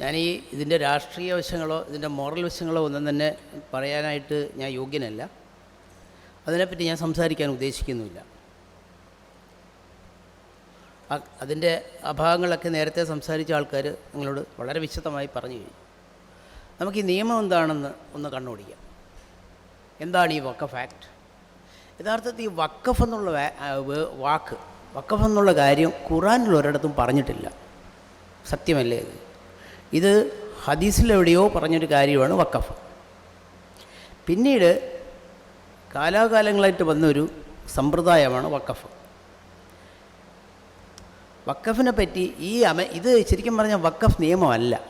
ഞാൻ ഈ ഇതിന്റെ രാഷ്ട്രീയ വശങ്ങളോ ഇതിന്റെ മോറൽ വശങ്ങളോ ഒന്നും തന്നെ പറയാനായിട്ട് ഞാൻ യോഗ്യനല്ല. അതിനെപ്പറ്റി ഞാൻ സംസാരിക്കാൻ ഉദ്ദേശിക്കുന്നുമില്ല. അതിന്റെ അഭാവങ്ങളൊക്കെ നേരത്തെ സംസാരിച്ച ആൾക്കാർ നിങ്ങളോട് വളരെ വിശദമായി പറഞ്ഞു കഴിഞ്ഞു. നമുക്ക് ഈ നിയമം എന്താണെന്ന് ഒന്ന് കണ്ണോടിക്കാം. എന്താണ് ഈ വക്കഫ് ആക്ട്? യഥാർത്ഥത്തിൽ ഈ വക്കഫ് എന്നുള്ള വാക്ക് വക്കഫ് എന്നുള്ള കാര്യം ഖുറാനിൽ ഒരിടത്തും പറഞ്ഞിട്ടില്ല. സത്യമല്ലേ ഇത് ഹദീസിലെവിടെയോ പറഞ്ഞൊരു കാര്യമാണ് വക്കഫ് പിന്നീട് കാലാകാലങ്ങളായിട്ട് വന്നൊരു സമ്പ്രദായമാണ് വക്കഫ് വക്കഫിനെ പറ്റി ഈ അമ ഇത് ശരിക്കും പറഞ്ഞാൽ വക്കഫ് നിയമമല്ല.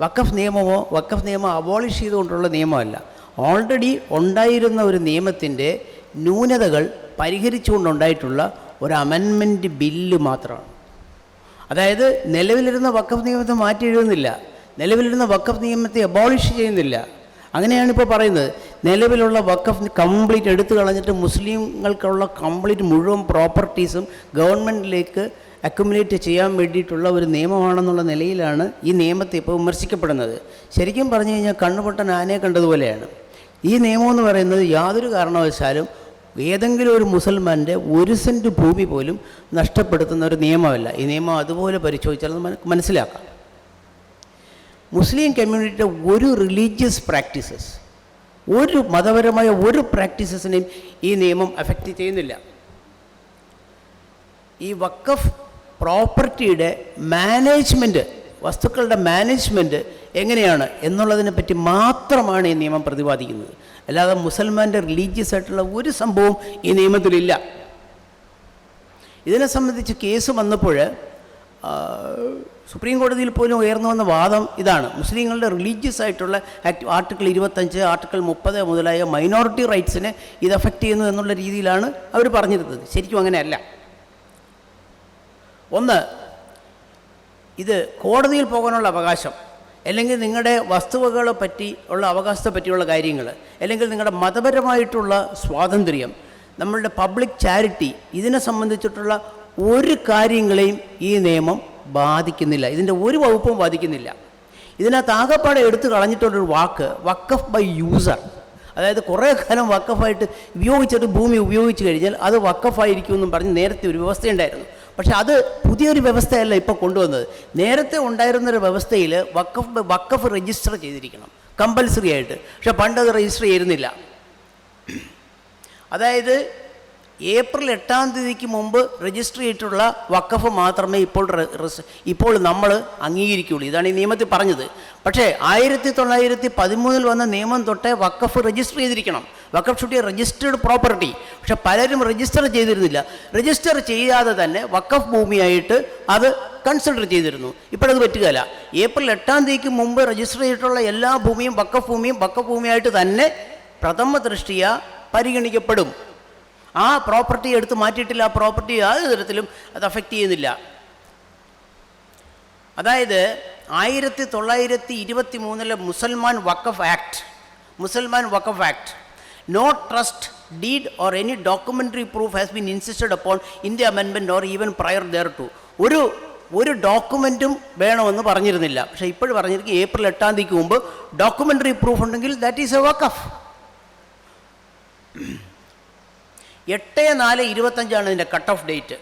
വക്കഫ് നിയമമോ വക്കഫ് നിയമം അബോളിഷ് ചെയ്തുകൊണ്ടുള്ള നിയമമല്ല. ഓൾറെഡി ഉണ്ടായിരുന്ന ഒരു നിയമത്തിന്റെ ന്യൂനതകൾ പരിഹരിച്ചുകൊണ്ടുണ്ടായിട്ടുള്ള ഒരു അമെൻമെന്റ് ബില്ല് മാത്രമാണ്. അതായത് നിലവിലിരുന്ന വക്കഫ് നിയമത്തെ മാറ്റി എഴുതുന്നില്ല. നിലവിലിരുന്ന വക്കഫ് നിയമത്തെ അബോളിഷ് ചെയ്യുന്നില്ല. അങ്ങനെയാണ് ഇപ്പോൾ പറയുന്നത്. നിലവിലുള്ള വക്കഫ് കംപ്ലീറ്റ് എടുത്തു കളഞ്ഞിട്ട് മുസ്ലിങ്ങൾക്കുള്ള കംപ്ലീറ്റ് മുഴുവൻ പ്രോപ്പർട്ടീസും ഗവൺമെന്റിലേക്ക് അക്യുമുലേറ്റ് ചെയ്യാൻ വേണ്ടിയിട്ടുള്ള ഒരു നിയമമാണെന്നുള്ള നിലയിലാണ് ഈ നിയമത്തെ ഇപ്പോൾ വിമർശിക്കപ്പെടുന്നത്. ശരിക്കും പറഞ്ഞു കഴിഞ്ഞാൽ കണ്ണുപൊട്ടൻ ആനയെ കണ്ടതുപോലെയാണ്. ഈ നിയമം എന്ന് പറയുന്നത് യാതൊരു കാരണവശാലും ഏതെങ്കിലും ഒരു മുസൽമാന്റെ ഒരു സെന്റ് ഭൂമി പോലും നഷ്ടപ്പെടുത്തുന്ന ഒരു നിയമമല്ല. ഈ നിയമം അതുപോലെ പരിശോധിച്ചാൽ നമുക്ക് മനസ്സിലാക്കാം. മുസ്ലിം കമ്മ്യൂണിറ്റിയുടെ ഒരു റിലീജിയസ് പ്രാക്ടീസസ് ഒരു മതപരമായ ഒരു പ്രാക്ടീസസിനെയും ഈ നിയമം അഫക്റ്റ് ചെയ്യുന്നില്ല. ഈ വക്കഫ് പ്രോപ്പർട്ടിയുടെ മാനേജ്മെന്റ് വസ്തുക്കളുടെ മാനേജ്മെന്റ് എങ്ങനെയാണ് എന്നുള്ളതിനെ പറ്റി മാത്രമാണ് ഈ നിയമം പ്രതിപാദിക്കുന്നത്. അല്ലാതെ മുസൽമാന്റെ റിലീജിയസ് ആയിട്ടുള്ള ഒരു സംഭവം ഈ നിയമത്തിലില്ല. ഇതിനെ സംബന്ധിച്ച് കേസ് വന്നപ്പോൾ സുപ്രീം കോടതിയിൽ പോലും ഉയർന്നു വന്ന വാദം ഇതാണ്. മുസ്ലിങ്ങളുടെ റിലീജിയസ് ആയിട്ടുള്ള ആക്ട് ആർട്ടിക്കിൾ ഇരുപത്തഞ്ച് ആർട്ടിക്കിൾ മുപ്പത് മുതലായ മൈനോറിറ്റി റൈറ്റ്സിനെ ഇത് അഫക്റ്റ് ചെയ്യുന്നു എന്നുള്ള രീതിയിലാണ് അവർ പറഞ്ഞിരുന്നത്. ശരിക്കും അങ്ങനെയല്ല. ഒന്ന് ഇത് കോടതിയിൽ പോകാനുള്ള അവകാശം. അല്ലെങ്കിൽ നിങ്ങളുടെ വസ്തുവകളെ പറ്റി ഉള്ള അവകാശത്തെ പറ്റിയുള്ള കാര്യങ്ങൾ അല്ലെങ്കിൽ നിങ്ങളുടെ മതപരമായിട്ടുള്ള സ്വാതന്ത്ര്യം നമ്മളുടെ പബ്ലിക് ചാരിറ്റി ഇതിനെ സംബന്ധിച്ചിട്ടുള്ള ഒരു കാര്യങ്ങളെയും ഈ നിയമം ബാധിക്കുന്നില്ല. ഇതിന്റെ ഒരു വകുപ്പും ബാധിക്കുന്നില്ല. ഇതിനകത്ത് ആകെപ്പാടെ എടുത്തു കളഞ്ഞിട്ടുള്ളൊരു വാക്ക് വക്കഫ് ബൈ യൂസർ. അതായത് കുറേ കാലം വക്കഫായിട്ട് ഉപയോഗിച്ചിട്ട് ഭൂമി ഉപയോഗിച്ച് കഴിഞ്ഞാൽ അത് വക്കഫായിരിക്കുമെന്നും പറഞ്ഞ് നേരത്തെ ഒരു വ്യവസ്ഥയുണ്ടായിരുന്നു. പക്ഷെ അത് പുതിയൊരു വ്യവസ്ഥയല്ല ഇപ്പോൾ കൊണ്ടുവന്നത്. നേരത്തെ ഉണ്ടായിരുന്നൊരു വ്യവസ്ഥയിൽ വക്കഫ് വക്കഫ് രജിസ്റ്റർ ചെയ്തിരിക്കണം. കമ്പൽസറി ആയിട്ട്. പക്ഷെ പണ്ട് അത് രജിസ്റ്റർ ചെയ്യുന്നില്ല അതായത് ഏപ്രിൽ എട്ടാം തീയതിക്ക് മുമ്പ് രജിസ്റ്റർ ചെയ്തിട്ടുള്ള വക്കഫ് മാത്രമേ ഇപ്പോൾ ഇപ്പോൾ നമ്മൾ അംഗീകരിക്കുകയുള്ളൂ. ഇതാണ് ഈ നിയമത്തിൽ പറഞ്ഞത്. പക്ഷേ ആയിരത്തി തൊള്ളായിരത്തി പതിമൂന്നിൽ വന്ന നിയമം തൊട്ടേ വക്കഫ് രജിസ്റ്റർ ചെയ്തിരിക്കണം. വക്കഫ് ഷുട്ടി രജിസ്റ്റേർഡ് പ്രോപ്പർട്ടി പക്ഷെ പലരും രജിസ്റ്റർ ചെയ്തിരുന്നില്ല. രജിസ്റ്റർ ചെയ്യാതെ തന്നെ വക്കഫ് ഭൂമിയായിട്ട് അത് കൺസിഡർ ചെയ്തിരുന്നു. ഇപ്പോഴത് പറ്റുകയില്ല. ഏപ്രിൽ എട്ടാം തീയതിക്ക് മുമ്പ് രജിസ്റ്റർ ചെയ്തിട്ടുള്ള എല്ലാ ഭൂമിയും വക്കഫ് ഭൂമിയും വക്കഫ് ഭൂമിയായിട്ട് തന്നെ പ്രഥമ ദൃഷ്ടിയ പരിഗണിക്കപ്പെടും. ആ പ്രോപ്പർട്ടി എടുത്ത് മാറ്റിയിട്ടില്ല ആ പ്രോപ്പർട്ടി യാതൊരു തരത്തിലും അത് അഫക്റ്റ് ചെയ്യുന്നില്ല. അതായത് ആയിരത്തി തൊള്ളായിരത്തി ഇരുപത്തി മൂന്നിലെ Mussalman Wakf act Mussalman Wakf act no trust deed or any documentary proof has been insisted upon the അമെൻമെന്റ് or even prior thereto ഒരു ഒരു ഡോക്യുമെന്റും വേണമെന്ന് പറഞ്ഞിരുന്നില്ല. പക്ഷേ ഇപ്പോഴും പറഞ്ഞിരിക്കും ഏപ്രിൽ എട്ടാം തീയതിക്ക് മുമ്പ് ഡോക്യുമെന്ററി പ്രൂഫ് ഉണ്ടെങ്കിൽ ദാറ്റ് ഈസ് എ വക്കഫ് എട്ട് നാല് ഇരുപത്തഞ്ചാണ് ഇതിന്റെ കട്ട് ഓഫ് ഡേറ്റ്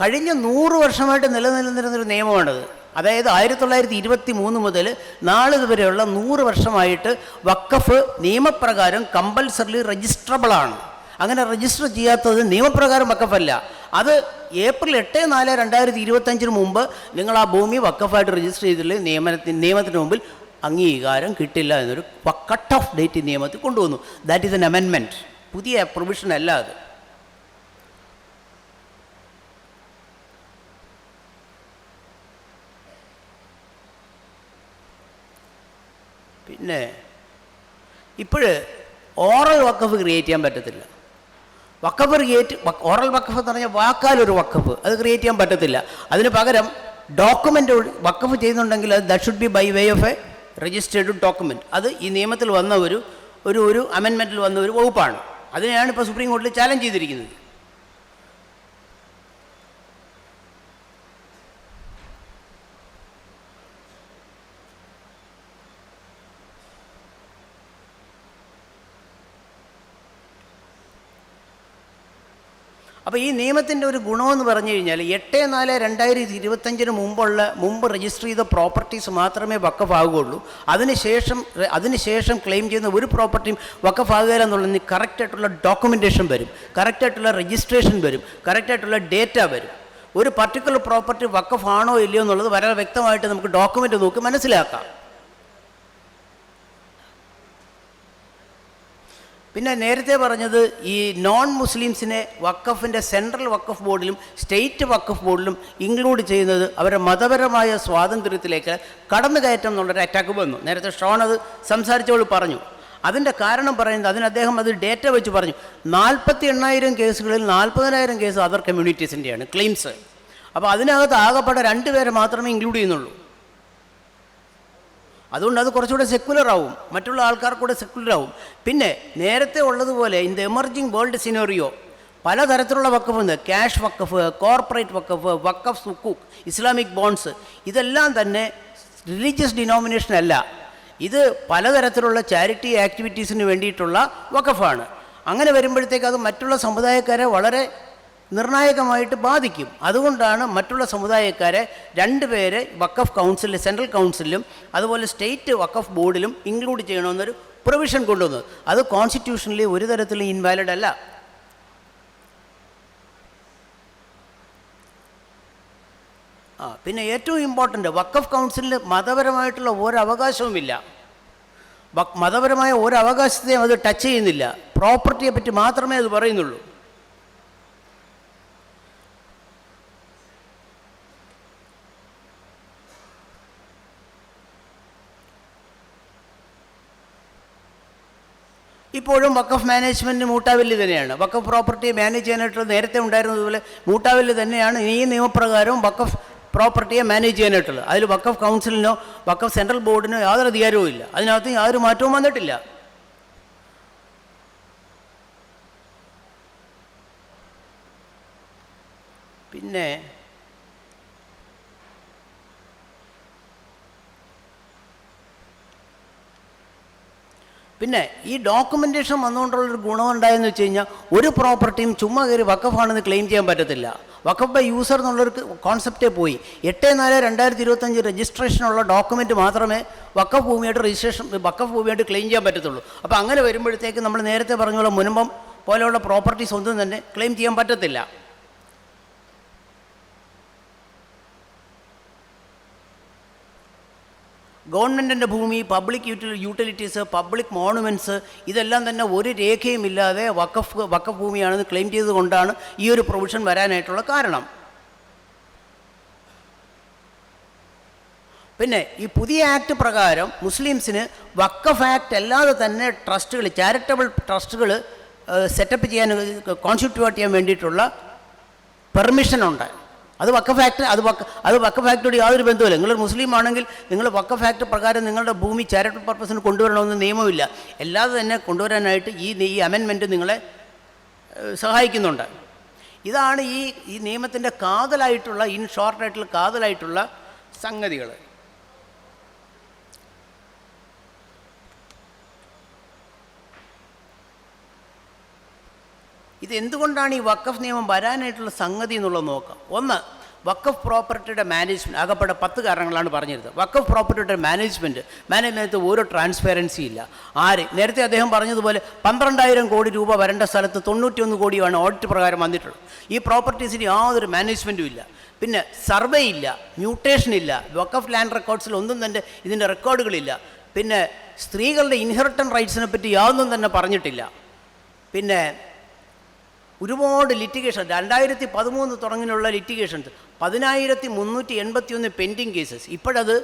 കഴിഞ്ഞ നൂറ് വർഷമായിട്ട് നിലനിന്നിരുന്നൊരു നിയമമാണിത്. അതായത് ആയിരത്തി തൊള്ളായിരത്തി ഇരുപത്തി മൂന്ന് മുതൽ നാളിതുവരെയുള്ള നൂറ് വർഷമായിട്ട് വക്കഫ് നിയമപ്രകാരം കമ്പൽസറിലി രജിസ്ട്രബിളാണ് അങ്ങനെ രജിസ്റ്റർ ചെയ്യാത്തത് നിയമപ്രകാരം വക്കഫല്ല അത് ഏപ്രിൽ എട്ട് നാല് രണ്ടായിരത്തി ഇരുപത്തഞ്ചിന് മുമ്പ് നിങ്ങൾ ആ ഭൂമി വക്കഫായിട്ട് രജിസ്റ്റർ ചെയ്തില്ല നിയമനത്തിന് നിയമത്തിന് മുമ്പിൽ അംഗീകാരം കിട്ടില്ല എന്നൊരു കട്ട് ഓഫ് ഡേറ്റ് നിയമത്തിൽ കൊണ്ടുവന്നു. ദാറ്റ് ഈസ് എൻ അമെൻമെന്റ് പുതിയ പ്രൊവിഷൻ അല്ല അത്. പിന്നെ ഇപ്പോഴ് ഓറൽ വക്കഫ് ക്രിയേറ്റ് ചെയ്യാൻ പറ്റത്തില്ല. വക്കഫ് ക്രിയേറ്റ് ഓറൽ വക്കഫ് എന്ന് പറഞ്ഞാൽ വാക്കാലൊരു വക്കഫ് അത് ക്രിയേറ്റ് ചെയ്യാൻ പറ്റത്തില്ല. അതിന് പകരം ഡോക്യുമെന്റ് വക്കഫ് ചെയ്യുന്നുണ്ടെങ്കിൽ അത് that should be by way of a registered document അത് ഈ നിയമത്തിൽ വന്ന ഒരു ഒരു ഒരു അമെൻമെന്റിൽ വന്ന ഒരു വകുപ്പാണ്. അതിനെയാണ് ഇപ്പോൾ സുപ്രീം കോടതി ചാലഞ്ച് ചെയ്തിരിക്കുന്നത്. അപ്പോൾ ഈ നിയമത്തിന്റെ ഒരു ഗുണമെന്ന് പറഞ്ഞു കഴിഞ്ഞാൽ എട്ട് നാല് രണ്ടായിരത്തി ഇരുപത്തഞ്ചിന് മുമ്പുള്ള മുമ്പ് രജിസ്റ്റർ ചെയ്ത പ്രോപ്പർട്ടീസ് മാത്രമേ വക്കഫാകുകയുള്ളൂ. അതിനുശേഷം അതിനുശേഷം ക്ലെയിം ചെയ്യുന്ന ഒരു പ്രോപ്പർട്ടിയും വക്കഫാകുക എന്നുള്ളതിന് കറക്റ്റായിട്ടുള്ള ഡോക്യുമെന്റേഷൻ വരും. കറക്റ്റായിട്ടുള്ള രജിസ്ട്രേഷൻ വരും. കറക്റ്റായിട്ടുള്ള ഡേറ്റ വരും. ഒരു പർട്ടിക്കുലർ പ്രോപ്പർട്ടി വക്കഫാണോ ഇല്ലയോ എന്നുള്ളത് വളരെ വ്യക്തമായിട്ട് നമുക്ക് ഡോക്യുമെന്റ് നോക്കി മനസ്സിലാക്കാം. പിന്നെ നേരത്തെ പറഞ്ഞത് ഈ നോൺ മുസ്ലിംസിനെ വക്കഫിന്റെ സെൻട്രൽ വക്കഫ് ബോർഡിലും സ്റ്റേറ്റ് വക്കഫ് ബോർഡിലും ഇൻക്ലൂഡ് ചെയ്യുന്നത് അവരുടെ മതപരമായ സ്വാതന്ത്ര്യത്തിലേക്ക് കടന്നു കയറ്റം എന്നുള്ളൊരു അറ്റാക്ക് വന്നു. നേരത്തെ ഷോൺ അത് സംസാരിച്ചവൾ പറഞ്ഞു. അതിന്റെ കാരണം പറയുന്നത് അതിന് അദ്ദേഹം അത് ഡേറ്റ വെച്ച് പറഞ്ഞു. നാൽപ്പത്തി എണ്ണായിരം കേസുകളിൽ നാൽപ്പതിനായിരം കേസ് അതർ കമ്മ്യൂണിറ്റീസിന്റെയാണ് ക്ലെയിംസ് അപ്പോൾ അതിനകത്ത് ആകെപ്പെട്ട രണ്ട് പേരെ മാത്രമേ ഇൻക്ലൂഡ് ചെയ്യുന്നുള്ളൂ. അതുകൊണ്ട് അത് കുറച്ചുകൂടെ സെക്കുലർ ആവും. മറ്റുള്ള ആൾക്കാർക്കൂടെ സെക്കുലർ ആവും. പിന്നെ നേരത്തെ ഉള്ളതുപോലെ in the emerging world scenario പലതരത്തിലുള്ള വക്കഫ് ഉണ്ട് cash wakf corporate wakf wakf sukuk Islamic bonds ഇതെല്ലാം തന്നെ റിലീജിയസ് ഡിനോമിനേഷൻ അല്ല. ഇത് പലതരത്തിലുള്ള ചാരിറ്റി ആക്ടിവിറ്റീസിന് വേണ്ടിയിട്ടുള്ള വക്കഫാണ് അങ്ങനെ വരുമ്പോഴത്തേക്ക് അത് മറ്റുള്ള സമുദായക്കാരെ വളരെ നിർണായകമായിട്ട് ബാധിക്കും. അതുകൊണ്ടാണ് മറ്റുള്ള സമുദായക്കാരെ രണ്ടുപേരെ വക്കഫ് കൗൺസിലിൽ സെൻട്രൽ കൗൺസിലും അതുപോലെ സ്റ്റേറ്റ് വക്കഫ് ബോർഡിലും ഇൻക്ലൂഡ് ചെയ്യണമെന്നൊരു പ്രൊവിഷൻ കൊണ്ടുവന്നത്. അത് കോൺസ്റ്റിറ്റ്യൂഷനിൽ ഒരു തരത്തിലും ഇൻവാലിഡ് അല്ല. ആ പിന്നെ ഏറ്റവും ഇമ്പോർട്ടന്റ് വക്കഫ് കൗൺസിലിൽ മതപരമായിട്ടുള്ള ഒരു അവകാശവുമില്ല മതപരമായ ഒരു അവകാശത്തെയും അത് ടച്ച് ചെയ്യുന്നില്ല. പ്രോപ്പർട്ടിയെ പറ്റി മാത്രമേ അത് പറയുന്നുള്ളൂ. ഇപ്പോഴും വക്കഫ് മാനേജ്മെന്റ് മൂട്ടാവല്ലി തന്നെയാണ്. വക്കഫ് പ്രോപ്പർട്ടി മാനേജ് ചെയ്യാനായിട്ടുള്ള നേരത്തെ ഉണ്ടായിരുന്നതുപോലെ മൂട്ടാവല്ലി തന്നെയാണ് ഈ നിയമപ്രകാരവും വക്കഫ് പ്രോപ്പർട്ടിയെ മാനേജ് ചെയ്യാനായിട്ടുള്ളത്. അതിൽ വക്കഫ് കൗൺസിലിനോ വക്കഫ് സെൻട്രൽ ബോർഡിനോ യാതൊരു അധികാരവും ഇല്ല. അതിനകത്ത് യാതൊരു മാറ്റവും വന്നിട്ടില്ല. പിന്നെ പിന്നെ ഈ ഡോക്യുമെന്റേഷൻ വന്നുകൊണ്ടുള്ളൊരു ഗുണം ഉണ്ടായെന്ന് വെച്ച് കഴിഞ്ഞാൽ ഒരു പ്രോപ്പർട്ടിയും ചുമ്മാ കയറി വക്കഫാണെന്ന് ക്ലെയിം ചെയ്യാൻ പറ്റത്തില്ല. വക്കഫ് ബൈ യൂസർ എന്നുള്ളൊരു കോൺസെപ്റ്റേ പോയി. എട്ട് നാല് രണ്ടായിരത്തി ഇരുപത്തഞ്ച് രജിസ്ട്രേഷനുള്ള ഡോക്യുമെന്റ് മാത്രമേ വക്കഫ് ഭൂമിയായിട്ട് രജിസ്ട്രേഷൻ വക്കഫ് ഭൂമിയായിട്ട് ക്ലെയിം ചെയ്യാൻ പറ്റത്തുള്ളൂ. അപ്പോൾ അങ്ങനെ വരുമ്പോഴത്തേക്ക് നമ്മൾ നേരത്തെ പറഞ്ഞ പോലെ മുൻപം പോലെയുള്ള പ്രോപ്പർട്ടി സ്വന്തം തന്നെ ക്ലെയിം ചെയ്യാൻ പറ്റത്തില്ല. ഗവൺമെന്റിന്റെ ഭൂമി പബ്ലിക് യൂട്ടി യൂട്ടിലിറ്റീസ് പബ്ലിക് മോണുമെന്റ്സ് ഇതെല്ലാം തന്നെ ഒരു രേഖയും ഇല്ലാതെ വക്കഫ് വക്കഫ് ഭൂമിയാണെന്ന് ക്ലെയിം ചെയ്തുകൊണ്ടാണ് ഈ ഒരു പ്രൊവിഷൻ വരാനായിട്ടുള്ള കാരണം. പിന്നെ ഈ പുതിയ ആക്ട് പ്രകാരം മുസ്ലിംസിന് വക്കഫ് ആക്ട് അല്ലാതെ തന്നെ ട്രസ്റ്റുകൾ ചാരിറ്റബിൾ ട്രസ്റ്റുകൾ സെറ്റപ്പ് ചെയ്യാൻ കോൺസ്റ്റിറ്റ്യൂട്ട് ചെയ്യാൻ വേണ്ടിയിട്ടുള്ള പെർമിഷനുണ്ട് അത് വക്ക ഫാക്ട് അത് വക്ക അത് വക്ക ഫാക്ടറിയോട് യാതൊരു ബന്ധവുമില്ല. നിങ്ങൾ മുസ്ലിം ആണെങ്കിൽ നിങ്ങൾ വക്ക ഫാക്ട് പ്രകാരം നിങ്ങളുടെ ഭൂമി ചാരിറ്റബിൾ പർപ്പസിന് കൊണ്ടുവരണമെന്ന് നിയമമില്ല അല്ലാതെ തന്നെ കൊണ്ടുവരാനായിട്ട് ഈ ഈ അമെൻമെന്റ് നിങ്ങളെ സഹായിക്കുന്നുണ്ട്. ഇതാണ് ഈ ഈ നിയമത്തിന്റെ കാതലായിട്ടുള്ള ഇൻ ഷോർട്ടായിട്ടുള്ള കാതലായിട്ടുള്ള സംഗതികൾ ഇത് എന്തുകൊണ്ടാണ് ഈ വക്കഫ് നിയമം വരാനായിട്ടുള്ള സംഗതി എന്നുള്ളത് നോക്കാം. ഒന്ന് വക്കഫ് പ്രോപ്പർട്ടിയുടെ മാനേജ്മെന്റ് ആകപ്പെടെ പത്ത് കാരണങ്ങളാണ് പറഞ്ഞിരുന്നത്. വക്കഫ് പ്രോപ്പർട്ടിയുടെ മാനേജ്മെന്റ് മാനേജ്മെന്റ് ഒരു ട്രാൻസ്പെറൻസി ഇല്ല. ആര്? നേരത്തെ അദ്ദേഹം പറഞ്ഞതുപോലെ പന്ത്രണ്ടായിരം കോടി രൂപ വരേണ്ട സ്ഥലത്ത് തൊണ്ണൂറ്റിയൊന്ന് കോടിയാണ് ഓഡിറ്റ് പ്രകാരം വന്നിട്ടുള്ളത്. ഈ പ്രോപ്പർട്ടീസിന് യാതൊരു മാനേജ്മെന്റും ഇല്ല. പിന്നെ സർവേ ഇല്ല മ്യൂട്ടേഷൻ ഇല്ല വക്കഫ് ലാൻഡ് റെക്കോർഡ്സിൽ ഒന്നും തന്നെ ഇതിന്റെ റെക്കോർഡുകളില്ല. പിന്നെ സ്ത്രീകളുടെ ഇൻഹെറിറ്റൻ റൈറ്റ്സിനെ പറ്റി യാതൊന്നും തന്നെ പറഞ്ഞിട്ടില്ല. പിന്നെ ഒരുപാട് ലിറ്റിഗേഷൻ രണ്ടായിരത്തി പതിമൂന്ന് തുടങ്ങിയുള്ള ലിറ്റിഗേഷൻസ് പതിനായിരത്തി മുന്നൂറ്റി എൺപത്തി ഒന്ന് പെൻഡിങ് കേസസ് ഇപ്പോഴത്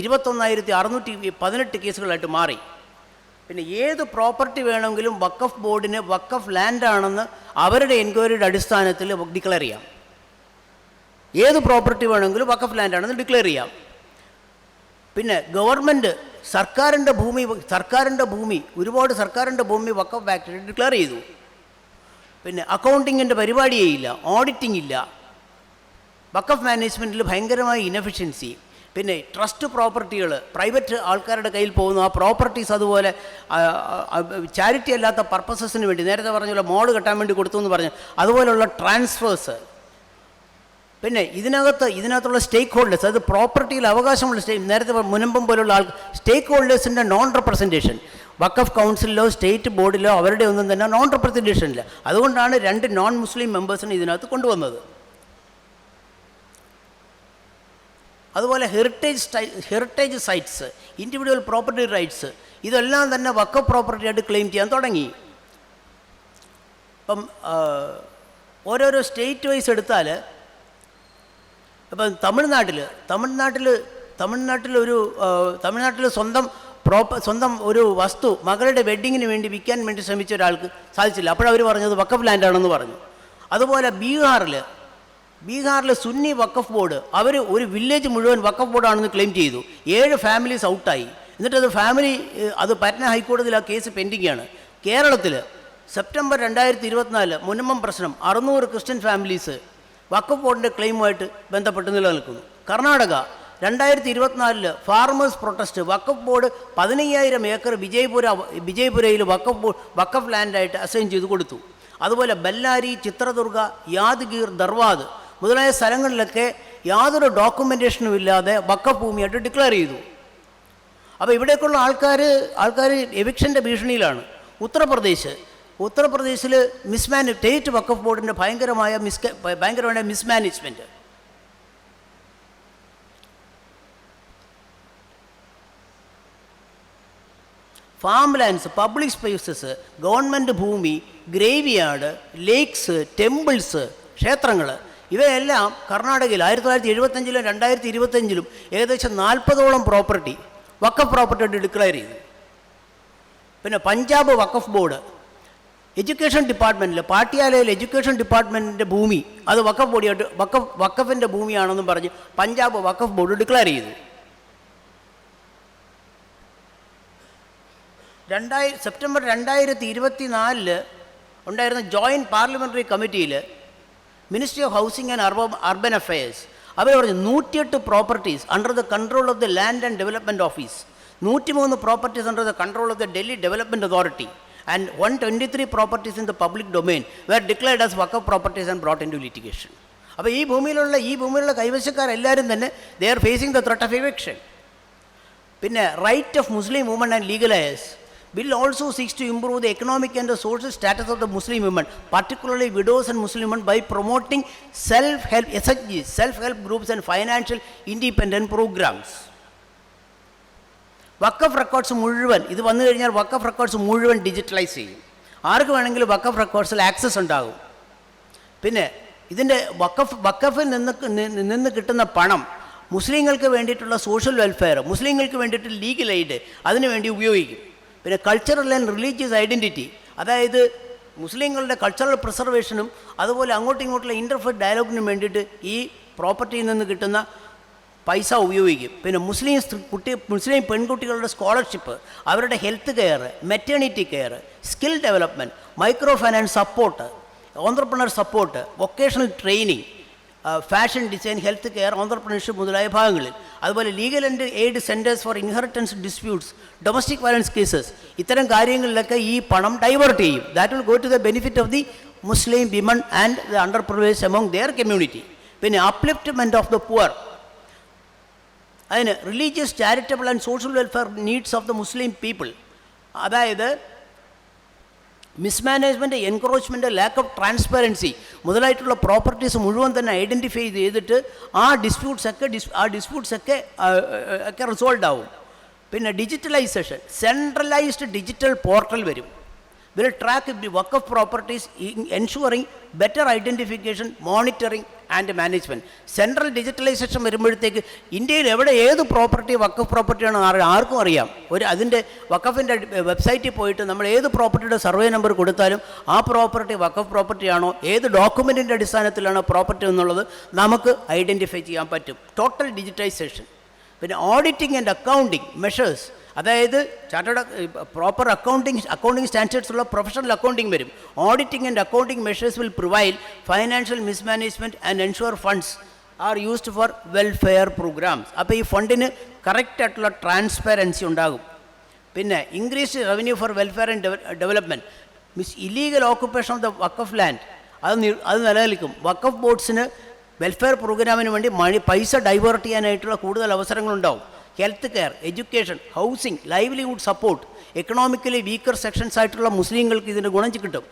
ഇരുപത്തൊന്നായിരത്തി അറുന്നൂറ്റി പതിനെട്ട് കേസുകളായിട്ട് മാറി. പിന്നെ ഏത് പ്രോപ്പർട്ടി വേണമെങ്കിലും വക്കഫ് ബോർഡിന് വക്കഫ് ലാൻഡാണെന്ന് അവരുടെ എൻക്വയറിയുടെ അടിസ്ഥാനത്തിൽ ഡിക്ലെയർ ചെയ്യാം. ഏത് പ്രോപ്പർട്ടി വേണമെങ്കിലും വക്കഫ് ലാൻഡാണെന്ന് ഡിക്ലെയർ ചെയ്യാം. പിന്നെ ഗവൺമെന്റ് സർക്കാരിന്റെ ഭൂമി സർക്കാരിന്റെ ഭൂമി ഒരുപാട് സർക്കാരിന്റെ ഭൂമി വക്കഫ് ആക്ട് ഡിക്ലെയർ ചെയ്തു. പിന്നെ അക്കൗണ്ടിങ്ങിന്റെ പരിപാടിയേ ഇല്ല ഓഡിറ്റിംഗ് ഇല്ല. വക്കഫ് മാനേജ്മെന്റിൽ ഭയങ്കരമായ ഇനഫിഷ്യൻസി പിന്നെ ട്രസ്റ്റ് പ്രോപ്പർട്ടികൾ പ്രൈവറ്റ് ആൾക്കാരുടെ കയ്യിൽ പോകുന്നു ആ പ്രോപ്പർട്ടീസ് അതുപോലെ ചാരിറ്റി അല്ലാത്ത പർപ്പസസിന് വേണ്ടി നേരത്തെ പറഞ്ഞ മോഡ് കെട്ടാൻ വേണ്ടി കൊടുത്തു എന്ന് പറഞ്ഞു അതുപോലെയുള്ള ട്രാൻസ്ഫേഴ്സ് പിന്നെ ഇതിനകത്ത് ഇതിനകത്തുള്ള സ്റ്റേക്ക് ഹോൾഡേഴ്സ് അത് പ്രോപ്പർട്ടിയിൽ അവകാശമുള്ള സ്റ്റേ നേരത്തെ മുനമ്പം പോലുള്ള ആൾ സ്റ്റേക്ക് ഹോൾഡേഴ്സിന്റെ നോൺ റെപ്രസെന്റേഷൻ വക്കഫ് കൗൺസിലിലോ സ്റ്റേറ്റ് ബോർഡിലോ അവരുടെ ഒന്നും തന്നെ നോൺ റെപ്രസെന്റേഷൻ ഇല്ല. അതുകൊണ്ടാണ് രണ്ട് നോൺ മുസ്ലിം മെമ്പേഴ്സിനെ ഇതിനകത്ത് കൊണ്ടുവന്നത്. അതുപോലെ heritage സ്റ്റൈ heritage sites individual property rights ഇതെല്ലാം തന്നെ വക്കഫ് പ്രോപ്പർട്ടി ആയിട്ട് ക്ലെയിം ചെയ്യാൻ തുടങ്ങി. ഇപ്പം ഓരോരോ സ്റ്റേറ്റ് വൈസ് എടുത്താൽ ഇപ്പം തമിഴ്നാട്ടിൽ തമിഴ്നാട്ടിൽ തമിഴ്നാട്ടിൽ ഒരു തമിഴ്നാട്ടിൽ സ്വന്തം പ്രോപ്പർ സ്വന്തം ഒരു വസ്തു മകളുടെ വെഡ്ഡിങ്ങിന് വേണ്ടി വിൽക്കാൻ വേണ്ടി ശ്രമിച്ച ഒരാൾക്ക് സാധിച്ചില്ല. അപ്പോഴവർ പറഞ്ഞത് വക്കഫ് ലാൻഡാണെന്ന് പറഞ്ഞു. അതുപോലെ ബീഹാറിൽ ബീഹാറിൽ സുന്നി വക്കഫ് ബോർഡ് അവർ ഒരു വില്ലേജ് മുഴുവൻ വക്കഫ് ബോർഡാണെന്ന് ക്ലെയിം ചെയ്തു. ഏഴ് ഫാമിലീസ് ഔട്ടായി. എന്നിട്ട് അത് ഫാമിലി അത് പറ്റ്ന ഹൈക്കോടതിയിൽ ആ കേസ് പെൻഡിങ്ങാണ്. കേരളത്തിൽ സെപ്റ്റംബർ രണ്ടായിരത്തി ഇരുപത്തിനാല് മുനമ്പം പ്രശ്നം അറുന്നൂറ് ക്രിസ്ത്യൻ ഫാമിലീസ് വക്കഫ് ബോർഡിന്റെ ക്ലെയിമുമായിട്ട് ബന്ധപ്പെട്ട് നിലനിൽക്കുന്നു. കർണാടക രണ്ടായിരത്തി ഇരുപത്തിനാലിൽ ഫാർമേഴ്സ് പ്രൊട്ടസ്റ്റ് വക്കഫ് ബോർഡ് പതിനയ്യായിരം ഏക്കർ വിജയപുര വിജയപുരയിൽ വക്കഫ് വക്കഫ് ലാൻഡായിട്ട് അസൈൻ ചെയ്ത് കൊടുത്തു. അതുപോലെ ബല്ലാരി ചിത്രദുർഗ യാദ്ഗീർ ദർവാദ് മുതലായ സ്ഥലങ്ങളിലൊക്കെ യാതൊരു ഡോക്യുമെന്റേഷനും ഇല്ലാതെ വക്കഫ് ഭൂമിയായിട്ട് ഡിക്ലെയർ ചെയ്തു. അപ്പോൾ ഇവിടേക്കുള്ള ആൾക്കാർ ആൾക്കാർ എവിക്ഷന്റെ ഭീഷണിയിലാണ്. ഉത്തർപ്രദേശ് ഉത്തർപ്രദേശിൽ മിസ്മാൻ സ്റ്റേറ്റ് വക്കഫ് ബോർഡിന്റെ ഭയങ്കരമായ മിസ് ഭയങ്കരമായ mismanagement farm lands public spaces government ഭൂമി ഗ്രേവിയാർഡ് ലേക്സ് ടെമ്പിൾസ് ക്ഷേത്രങ്ങൾ ഇവയെല്ലാം കർണാടകയിൽ ആയിരത്തി തൊള്ളായിരത്തി എഴുപത്തഞ്ചിലും രണ്ടായിരത്തി ഇരുപത്തഞ്ചിലും ഏകദേശം നാൽപ്പതോളം പ്രോപ്പർട്ടി വക്കഫ് പ്രോപ്പർട്ടി ഡിക്ലെയർ ചെയ്തു. പിന്നെ പഞ്ചാബ് വക്കഫ് ബോർഡ് എഡ്യൂക്കേഷൻ ഡിപ്പാർട്ട്മെന്റിൽ പാട്ടിയാലയിൽ എഡ്യൂക്കേഷൻ ഡിപ്പാർട്ട്മെന്റിന്റെ ഭൂമി അത് വക്കഫ് ബോഡിയായിട്ട് വക്കഫ് വക്കഫിന്റെ ഭൂമിയാണെന്നും പറഞ്ഞ് പഞ്ചാബ് വക്കഫ് ബോർഡ് ഡിക്ലെയർ ചെയ്തു. രണ്ടായി സെപ്റ്റംബർ രണ്ടായിരത്തി ഇരുപത്തി നാലിൽ ഉണ്ടായിരുന്ന ജോയിന്റ് പാർലമെന്ററി കമ്മിറ്റിയിൽ ministry of housing and urban urban affairs അവർ പറഞ്ഞു നൂറ്റിയെട്ട് properties under the control of the land and development office നൂറ്റിമൂന്ന് properties under the control of the Delhi development authority and one twenty three properties in the public domain were declared properties and brought into litigation അപ്പോൾ ഈ ഭൂമിയിലുള്ള ഈ ഭൂമിയിലുള്ള കൈവശക്കാരെല്ലാവരും തന്നെ they are facing the threat of eviction പിന്നെ right of Muslim woman and legalise bill also seeks to improve the economic and the social status of the Muslim women particularly widows and Muslim women by promoting self help S H G self help groups and financial independent programmes wakf records മുഴുവൻ ഇത് വന്നു കഴിഞ്ഞാൽ വക്കഫ് records മുഴുവൻ digitalise ചെയ്യും. ആർക്ക് വേണമെങ്കിലും വക്കഫ് റെക്കോർഡ്സിൽ access ഉണ്ടാകും. പിന്നെ ഇതിന്റെ വക്കഫ് വക്കഫിൽ നിന്ന് നിന്ന് കിട്ടുന്ന പണം മുസ്ലിങ്ങൾക്ക് വേണ്ടിയിട്ടുള്ള സോഷ്യൽ വെൽഫെയർ മുസ്ലിങ്ങൾക്ക് വേണ്ടിയിട്ട് ലീഗൽ എയ്ഡ് അതിനുവേണ്ടി ഉപയോഗിക്കും. പിന്നെ കൾച്ചറൽ ആൻഡ് റിലീജിയസ് ഐഡന്റിറ്റി അതായത് മുസ്ലിങ്ങളുടെ കൾച്ചറൽ പ്രിസർവേഷനും അതുപോലെ അങ്ങോട്ടും ഇങ്ങോട്ടുള്ള ഇന്റർഫെറ്റ് ഡയലോഗിനും വേണ്ടിയിട്ട് ഈ പ്രോപ്പർട്ടിയിൽ നിന്ന് കിട്ടുന്ന പൈസ ഉപയോഗിക്കും. പിന്നെ മുസ്ലിം കുട്ടി മുസ്ലിം പെൺകുട്ടികളുടെ സ്കോളർഷിപ്പ് അവരുടെ health care maternity care skill development micro finance support entrepreneur support vocational training fashion design health care entrepreneurship മുതലായ ഭാഗങ്ങളിൽ. അതുപോലെ legal and aid centres for inheritance disputes domestic violence cases. ഇത്തരം കാര്യങ്ങളിലൊക്കെ ഈ പണം ഡൈവേർട്ട് ചെയ്യും. That will go to the benefit of the Muslim women and the underprivileged among their community പിന്നെ upliftment of the poor അതിന് religious charitable and social welfare needs of the Muslim people അതായത് mismanagement encroachment lack of transparency മുതലായിട്ടുള്ള properties മുഴുവൻ തന്നെ identify ചെയ്തിട്ട് ആ disputes ഒക്കെ ഡിസ് ആ disputes ഒക്കെ ഒക്കെ റിസോൾവ് ആവും. പിന്നെ ഡിജിറ്റലൈസേഷൻ സെൻട്രലൈസ്ഡ് ഡിജിറ്റൽ പോർട്ടൽ വരും. Will track the of properties ensuring better identification monitoring and management central digitalisation വരുമ്പോഴത്തേക്ക് ഇന്ത്യയിൽ എവിടെ ഏത് പ്രോപ്പർട്ടി വക്കഫ് പ്രോപ്പർട്ടിയാണോ ആർ- ആർക്കും അറിയാം. ഒരു അതിന്റെ വക്കഫിന്റെ വെബ്സൈറ്റിൽ പോയിട്ട് നമ്മൾ ഏത് പ്രോപ്പർട്ടിയുടെ സർവേ നമ്പർ കൊടുത്താലും ആ പ്രോപ്പർട്ടി വക്കഫ് പ്രോപ്പർട്ടിയാണോ ഏത് ഡോക്യുമെന്റിന്റെ അടിസ്ഥാനത്തിലാണോ പ്രോപ്പർട്ടി എന്നുള്ളത് നമുക്ക് ഐഡന്റിഫൈ ചെയ്യാൻ പറ്റും. ടോട്ടൽ ഡിജിറ്റൈസേഷൻ പിന്നെ ഓഡിറ്റിംഗ് ആൻഡ് അക്കൗണ്ടിങ് മെഷേഴ്സ് അതായത് chartered proper accounting accounting standards ഉള്ള പ്രൊഫഷണൽ അക്കൗണ്ടിങ് വരും. Auditing and accounting measures will provide financial mismanagement and ensure funds are used for welfare programmes അപ്പോൾ ഈ ഫണ്ടിന് കറക്റ്റായിട്ടുള്ള ട്രാൻസ്പെറൻസി ഉണ്ടാകും. പിന്നെ increase revenue for welfare and development means illegal occupation of the wakf of land അത് അത് നിലനിൽക്കും. വക്കഫ് ബോർഡ്സിന് welfare പ്രോഗ്രാമിന് വേണ്ടി മണി പൈസ ഡൈവേർട്ട് ചെയ്യാനായിട്ടുള്ള കൂടുതൽ അവസരങ്ങളുണ്ടാവും. Health care education housing livelihood support economically weaker sections ആയിട്ടുള്ള മുസ്ലിങ്ങൾക്ക് ഇതിന്റെ ഗുണം കിട്ടും.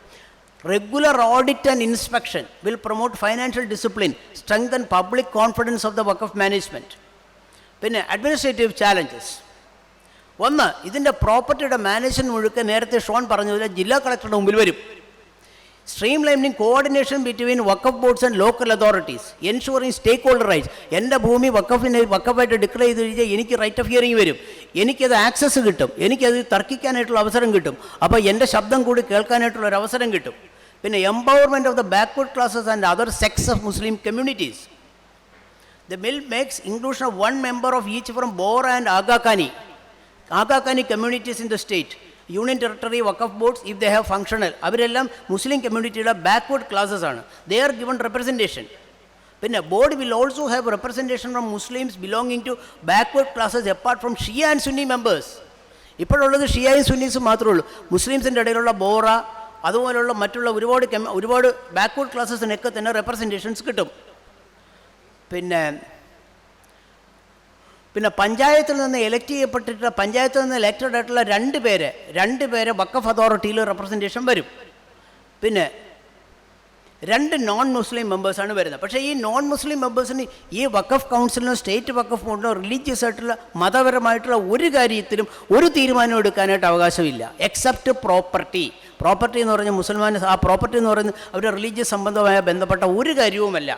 Regular audit and inspection will promote financial discipline strengthen public confidence of the work of management പിന്നെ അഡ്മിനിസ്ട്രേറ്റീവ് ചാലഞ്ചസ് ഒന്ന് ഇതിന്റെ പ്രോപ്പർട്ടിയുടെ മാനേജ്മെന്റ് മുഴുക്കെ നേരത്തെ ഷോൺ പറഞ്ഞതുപോലെ ജില്ലാ കളക്ടറുടെ മുമ്പിൽ വരും. Streamlining coordination between wakf boards and local authorities ensuring stakeholder rights എന്റെ ഭൂമി വക്കഫിന് വക്കഫായിട്ട് ഡിക്ലെയർ ചെയ്ത് കഴിഞ്ഞാൽ എനിക്ക് റൈറ്റ് ഓഫ് ഹിയറിംഗ് വരും. എനിക്കത് ആക്സസ് കിട്ടും. എനിക്കത് തർക്കിക്കാനായിട്ടുള്ള അവസരം കിട്ടും. അപ്പോൾ എന്റെ ശബ്ദം കൂടി കേൾക്കാനായിട്ടുള്ള ഒരു അവസരം കിട്ടും. പിന്നെ empowerment of the backward classes and other sects of Muslim communities the bill makes inclusion of one member of each from Bohra and Aghakhani Aghakhani communities in the in the territory wakf boards if they have functional അവരെല്ലാം മുസ്ലിം കമ്മ്യൂണിറ്റിയുടെ backward classes ആണ്. They are given representation പിന്നെ board will also have representation from Muslims belonging to backward classes apart from Shia and Sunni members ഇപ്പോഴുള്ളത് ഷിയായും സുന്നീസും മാത്രമേ ഉള്ളൂ. മുസ്ലിംസിന്റെ ഇടയിലുള്ള ബോറ അതുപോലുള്ള മറ്റുള്ള ഒരുപാട് ഒരുപാട് ബാക്ക്വേർഡ് ക്ലാസ്സസിനൊക്കെ തന്നെ റെപ്രസെന്റേഷൻസ് കിട്ടും. പിന്നെ പിന്നെ പഞ്ചായത്തിൽ നിന്ന് എലക്ട് ചെയ്യപ്പെട്ടിട്ടുള്ള പഞ്ചായത്തിൽ നിന്ന് ഇലക്റ്റഡ് ആയിട്ടുള്ള രണ്ട് പേര് രണ്ട് പേര് വക്കഫ് അതോറിറ്റിയിൽ റെപ്രസെന്റേഷൻ വരും. പിന്നെ രണ്ട് നോൺ മുസ്ലിം മെമ്പേഴ്സാണ് വരുന്നത്. പക്ഷേ ഈ നോൺ മുസ്ലിം മെമ്പേഴ്സിന് ഈ വക്കഫ് കൗൺസിലിനോ സ്റ്റേറ്റ് വക്കഫ് ബോർഡിനോ റിലീജിയസ് ആയിട്ടുള്ള മതപരമായിട്ടുള്ള ഒരു കാര്യത്തിലും ഒരു തീരുമാനം എടുക്കാനായിട്ട് അവകാശമില്ല. എക്സെപ്റ്റ് പ്രോപ്പർട്ടി പ്രോപ്പർട്ടി എന്ന് പറഞ്ഞാൽ മുസ്ലിമാൻ ആ പ്രോപ്പർട്ടി എന്ന് പറയുന്നത് അവരുടെ റിലീജിയസ് സംബന്ധമായ ബന്ധപ്പെട്ട ഒരു കാര്യവുമല്ല.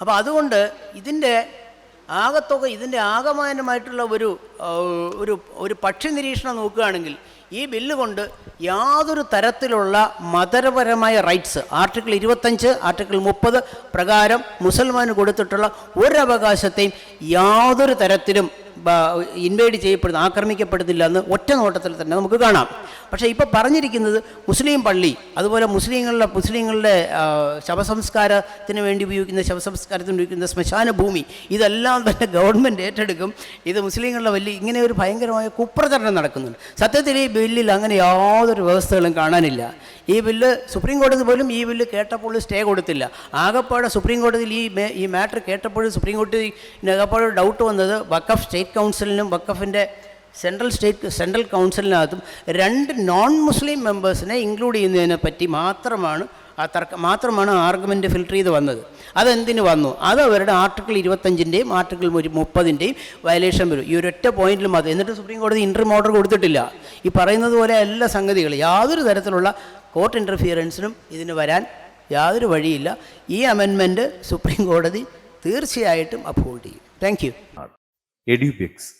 അപ്പോൾ അതുകൊണ്ട് ഇതിന്റെ ആകത്തുക ഇതിന്റെ ആകമാനമായിട്ടുള്ള ഒരു ഒരു ഒരു പക്ഷി നിരീക്ഷണം നോക്കുകയാണെങ്കിൽ ഈ ബില്ല് കൊണ്ട് യാതൊരു തരത്തിലുള്ള മതപരമായ റൈറ്റ്സ് ആർട്ടിക്കിൾ ഇരുപത്തഞ്ച് ആർട്ടിക്കിൾ മുപ്പത് പ്രകാരം മുസൽമാന് കൊടുത്തിട്ടുള്ള ഒരവകാശത്തെയും യാതൊരു തരത്തിലും ഇൻവൈഡ് ചെയ്യപ്പെടുന്ന ആക്രമിക്കപ്പെടുന്നില്ല എന്ന് ഒറ്റ നോട്ടത്തിൽ തന്നെ നമുക്ക് കാണാം. പക്ഷേ ഇപ്പോൾ പറഞ്ഞിരിക്കുന്നത് മുസ്ലിം പള്ളി അതുപോലെ മുസ്ലിങ്ങളുടെ മുസ്ലിങ്ങളുടെ ശവസംസ്കാരത്തിന് വേണ്ടി ഉപയോഗിക്കുന്ന ശവസംസ്കാരത്തിന് ഉപയോഗിക്കുന്ന ശ്മശാന ഭൂമി ഇതെല്ലാം തന്നെ ഗവൺമെന്റ് ഏറ്റെടുക്കും. ഇത് മുസ്ലിങ്ങളുടെ വലിയ ഇങ്ങനെ ഒരു ഭയങ്കരമായ കുപ്രചരണം നടക്കുന്നുണ്ട്. സത്യത്തിൽ ഈ ബില്ലിൽ അങ്ങനെ യാതൊരു വ്യവസ്ഥകളും കാണാനില്ല. ഈ ബില്ല് സുപ്രീം കോടതി പോലും ഈ ബില്ല് കേട്ടപ്പോൾ സ്റ്റേ കൊടുത്തില്ല. ആകപ്പാടെ സുപ്രീം കോടതിയിൽ ഈ ഈ മാറ്റർ കേട്ടപ്പോഴും സുപ്രീം കോടതി ആകപ്പാടെ ഡൗട്ട് വന്നത് വക്കഫ് സ്റ്റേറ്റ് കൗൺസിലിനും വക്കഫിന്റെ സെൻട്രൽ സ്റ്റേറ്റ് സെൻട്രൽ കൗൺസിലിനകത്തും രണ്ട് നോൺ മുസ്ലിം മെമ്പേഴ്സിനെ ഇൻക്ലൂഡ് ചെയ്യുന്നതിനെ പറ്റി മാത്രമാണ് ആ തർക്കം മാത്രമാണ് ആർഗ്യുമെന്റ് ഫിൽട്ടർ ചെയ്ത് വന്നത്. അതെന്തിന് വന്നു? അത് അവരുടെ ആർട്ടിക്കിൾ ഇരുപത്തഞ്ചിന്റെയും ആർട്ടിക്കിൾ ഒരു മുപ്പതിന്റെയും വയലേഷൻ വരും. ഈ ഒരൊറ്റ പോയിന്റിൽ മാത്രം എന്നിട്ട് സുപ്രീം കോടതി ഇൻട്രീം ഓർഡർ കൊടുത്തിട്ടില്ല. ഈ പറയുന്നത് പോലെ എല്ലാ സംഗതികളും യാതൊരു തരത്തിലുള്ള കോർട്ട് ഇന്റർഫിയറൻസിനും ഇതിന് വരാൻ യാതൊരു വഴിയില്ല. ഈ അമെൻമെന്റ് സുപ്രീം കോടതി തീർച്ചയായിട്ടും അപ്ഹോൾഡ് ചെയ്യും. Thank you Edubix